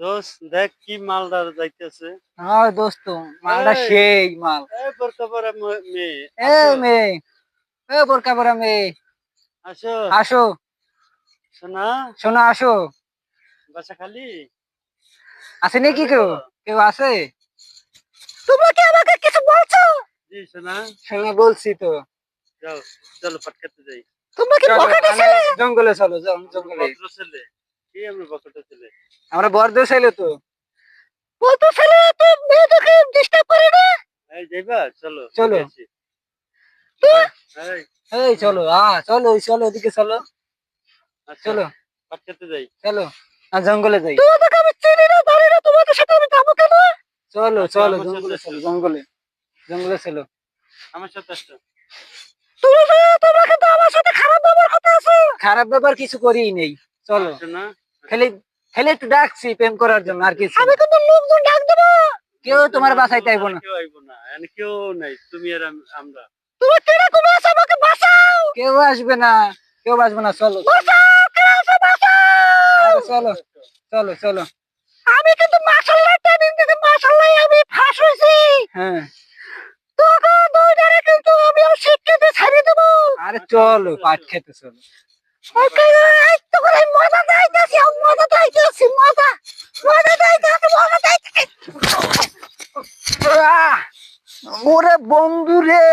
দোস্ত দেখ কি মালদার যাইতেছে। হ্যাঁ দোস্ত মালটা সেই মাল। এই বোরকা মেয়ে এ আসো, মেয়ে এ বোরকা মেয়ে। আসো। আসো। শোনা শোনা আসো। বাসা খালি? আছে নাকি কেউ? কেউ আছে? তোমরা কি আমাকে কিছু বলছো? জি শোনা শোনা বলছি তো। যাও চলো পাটকাতে যাই। তোমরা কি ছেলে? জঙ্গলে চলো যাও জঙ্গলে। ভদ্র ছেলে। কি আমরা বকটা ছেলে? আমরা বর্দ ছেলে তো। ছেলে তো মেয়েদেরকে ডিস্টার্ব করে না? এই যাইবা চলো চলো। এই, এই চলো আ চলো চলো ওদিকে চলো। আচ্ছা, চলো। পাটকাতে যাই। চলো আর জঙ্গলে যাই। তোমাদেরকে আমি চিনি না না তোমাদের সাথে আমি যাব কেন? চলো আচ্ছা, চলো জঙ্গলে চলো জঙ্গলে। জঙ্গলে চলো। আমার সাথে আসো। তুমি তোমরা কিন্তু আমার সাথে খারাপ ব্যবহার করতে আছো খারাপ ব্যবহার কিছু করিই নেই। চলো। শোনা খালি খালি একটু ডাকছি প্রেম করার জন্য আর কিছু আমি কিন্তু লোকজন ডাক দেবো। কেউ তোমার বাসাইতে আইবো না। কেউ আইবো না এখানে কেউ নাই তুমি আর আমরা। তুমি কেন কোনো আছে আমাকে বাঁচাও। কেউ আসবে না কেউ আসবে না চলো। বাঁচাও কেউ আছে বাঁচাও। চলো চলো চলো। আমি কিন্তু মাশাআল্লাহ ট্রেনিং থেকে মাশাআল্লাহ আমি ফাঁস হইছি হ্যাঁ। তোকে দুইটারে কিন্তু আমি আর শিক্ষিতে ছাড়িয়ে দেব। আরে চলো পাট খেতে চলো। ওকে এই তো করে মজা দাইতেছি মজা মজা দাইতেছি মজা দাইতেছি আহ! ওরে বন্ধু রে